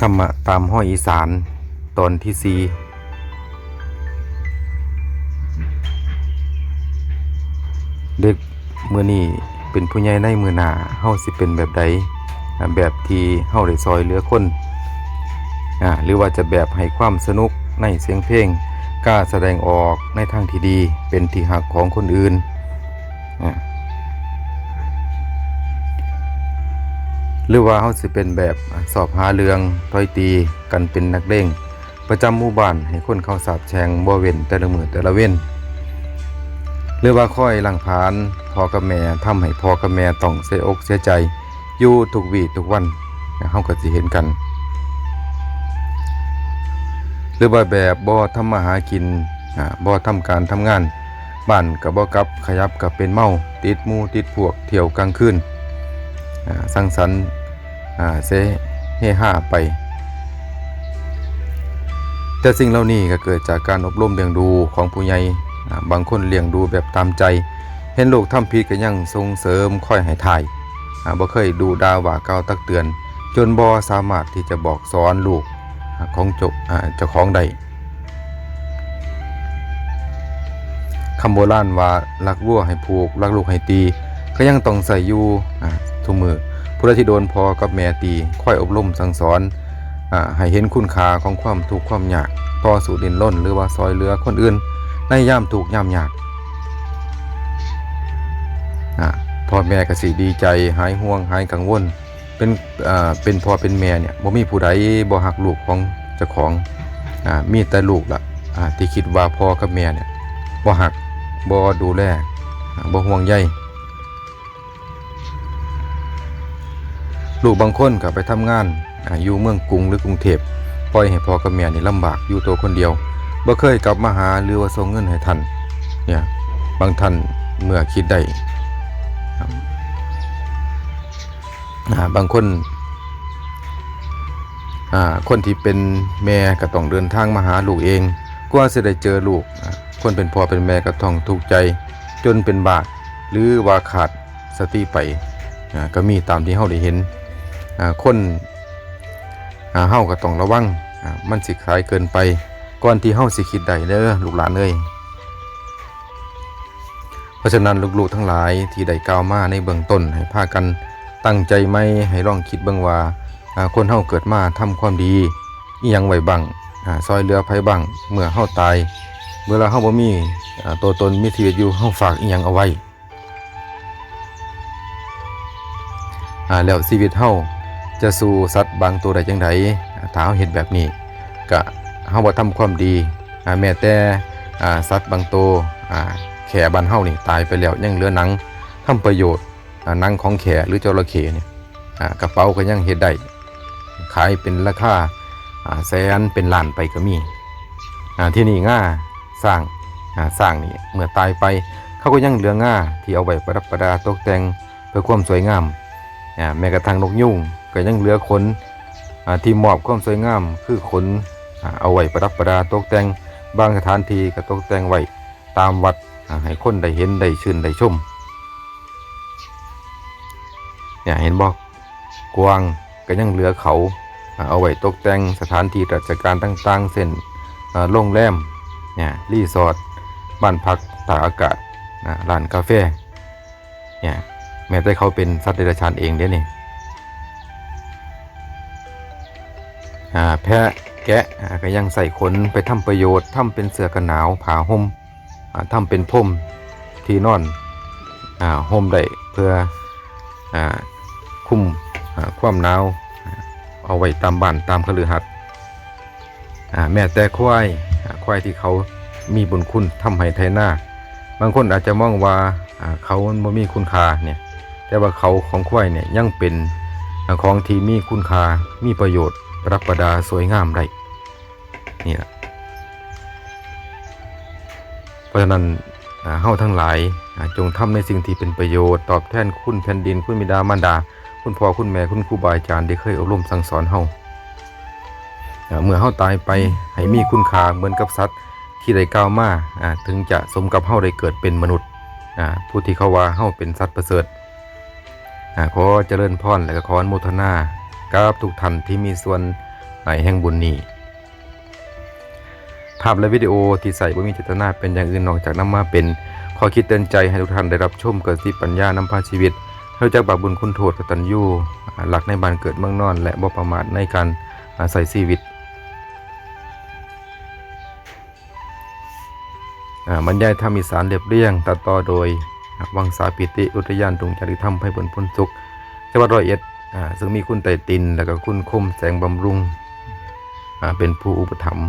ธรรมะตามห้อยอีสานตอนที่สี่เด็กมือนี้เป็นผู้ใหญ่ในมือหนาเฮาสิเป็นแบบใดแบบที่เฮาได้ซอยเหลือคนอ่าหรือว่าจะแบบให้ความสนุกในเสียงเพลงกล้าแสดงออกในทางที่ดีเป็นที่หักของคนอื่นอ่า หรือว่าเขาสิเป็นแบบสอบหาเรื่องต้อยตีกันเป็นนักเลงประจำหมู่บ้านให้คนเข้าสาบแช่งบ่เว้นแต่ละมือแต่ละเว้นหรือว่าค่อยหลังผานพ่อกับแม่ทำให้พ่อกับแม่ต้องเสียอกเสียใจ อยู่ทุกวีทุกวันเฮาก็สิเห็นกัน หรือว่าแบบบ่ทำมาหากินบ่ทำการทำงานบ้านก็บ่กลับขยับก็เป็นเมาติดมูติดพวกเที่ยวกลางคืนอ่าสังสรรค์ อ่าเซเฮฮาไป แต่สิ่งเหล่านี้ก็เกิดจากการอบรมเลี้ยงดูของผู้ใหญ่บางคนเลี้ยงดูแบบตามใจ เห็นลูกทำผิดก็ยังส่งเสริมค่อยให้ทายอ่าบ่เคยดูดาว่ากล่าวตักเตือน จนบ่สามารถที่จะบอกสอนลูกของจบอ่าเจ้าของได้คำโบราณว่ารักวัวให้ผูกรักลูกให้ตี ก็ยังต้องใส่อยู่อ่าทุกมือ ผู้ใดที่โดนพอกับแม่ตีค่อยอบรมสั่งสอนอ่าให้เห็นคุณค่าของความทุกข์ความยากต่อสู่ดินล้นหรือว่าซอยเหลือคนอื่น ในยามทุกข์ยามยากพ่อแม่ก็สิดีใจหายห่วงหายกังวล เป็นอ่าเป็นพ่อเป็นแม่เนี่ยบ่มีผู้ใดบ่หักลูกของเจ้าของอ่ามีแต่ลูกละอ่าที่คิดว่าพ่อกับแม่เนี่ยบ่หักบ่ดูแลบ่ห่วงใย ลูกบางคนก็ไปทำงานอยู่เมืองกรุงหรือกรุงเทพปล่อยให้พ่อกับแม่นี่ลำบากอยู่ตัวคนเดียวบ่เคยกลับมาหาหรือว่าส่งเงินให้ท่านเนี่ยบางท่านเมื่อคิดได้บางคนคนที่เป็นแม่ก็ต้องเดินทางมาหาลูกเองกว่าจะได้เจอลูก คนเป็นพ่อเป็นแม่ก็ต้องทุกข์ใจ จนเป็นบาดหรือว่าขาดสติไปก็มีตามที่เฮาได้เห็น คนเฮาก็ต้องระวังมันสิขายเกินไป ก่อนที่เฮาสิคิดได้เด้อลูกหลานเอ้ยเพราะฉะนั้นลูกๆทั้งหลายที่ได้กล่าวมาในเบื้องต้นให้พากันตั้งใจไหมให้ลองคิดเบิ่งว่าคนเฮาเกิดมาทำความดีอีหยังไว้บ้างอซอยเหลือไผบ้างเมื่อเฮาตายเวลาเฮาบ่มีตัวตนมีชีวิตอยู่เฮาฝากอีหยังเอาไว้แล้วชีวิตเฮา จะสู่สัตว์บางตัวได้จังไดถ้าเราเห็นแบบนี้ก็เฮาบ่ทำความดีแม้แต่สัตว์บางตัวแขบ้านเฮานี่ตายไปแล้วยังเหลือหนังทำประโยชน์หนังของแขหรือจระเข้เนี่ยกระเป๋าก็ยังเฮ็ดได้ขายเป็นราคาแสนเป็นล้านไปก็มีที่นี่ง่าสร้างสร้างนี่เมื่อตายไปเขาก็ยังเหลือง่าที่เอาไว้ประดับประดาตกแต่งเพื่อความสวยงามแม้กระทั่งนกยุง ก็ยังเหลือขนอที่มอบความสวยงาม คือขนอเอาไว้ประดับประดาตกแต่งบางสถานที่ก็ตกแต่งไว้ตามวัดให้คนได้เห็นได้ชื่นได้ชมเนี่ยเห็นบอกกวางก็ยังเหลือเขาเอาไว้ตกแต่งสถานที่ราชการต่างๆเช่นอ่าโรงแรมเนี่ยรีสอร์ทบ้านพักตากอากาศร้านกาแฟเนี่ยแม้แต่เขาเป็นสัตว์เดรัจฉานเองเด้เนี่อ่ แพะแกะอ่ก็ยังใส่ขนไปทำประโยชน์ทำเป็นเสื้อกันหนาวผ้าห่มอ่าทำเป็นพรมที่นอนอ่าห่มได้เพื่ออคุ้มความหนาวเอาไว้ตามบ้านตามคฤหัสถ์แม้แต่ควายควายที่เขามีบุญคุณทำให้ไทยหน้าบางคนอาจจะมองว่าเขาไม่มีคุณค่าเนี่ยแต่ว่าเขาของควายเนี่ยยังเป็นของที่มีคุณค่ามีประโยชน์ ประดับประดาสวยงามได้นี่แหละเพราะฉะนั้นเฮาทั้งหลายจงทำในสิ่งที่เป็นประโยชน์ตอบแทนคุณแผ่นดินคุณบิดามารดา คุณพ่อคุณแม่คุณครูบาอาจารย์ที่เคยอบรมสั่งสอนเฮาอ่าเมื่อเฮาตายไปให้มีคุณค่าเหมือนกับสัตว์ที่ได้กล่าวมาถึงจะสมกับเฮาได้เกิดเป็นมนุษย์ผู้ที่เขาว่าเฮาเป็นสัตว์ประเสริฐอ่าขอเจริญพรและก็ขออนุโมทนา กับทุกท่านที่มีส่วนอ่าแห่งบุญนี้ ภาพและวิดีโอที่ใส่บ่มีเจตนาเป็นอย่างอื่นนอกจากนำมาเป็นข้อคิดเตือนใจให้ทุกท่านได้รับชมเกิดสิปัญญานำพาชีวิตให้รู้จักบาปบุญคุณโทษกตัญญูหลักในบ้านเกิดเมืองนอน และบ่ประมาทในการอาศัยชีวิตบรรยายธรรมอีสานเรียบเรียง ตัดต่อโดยวังสาปิติอุทยานตุงจริธรรมไพบุญพ้นสุขจังหวัดร้อยเอ็ด ซึ่งมีคุณไตติน และก็คุณคมแสงบำรุงเป็นผู้อุปถัมภ์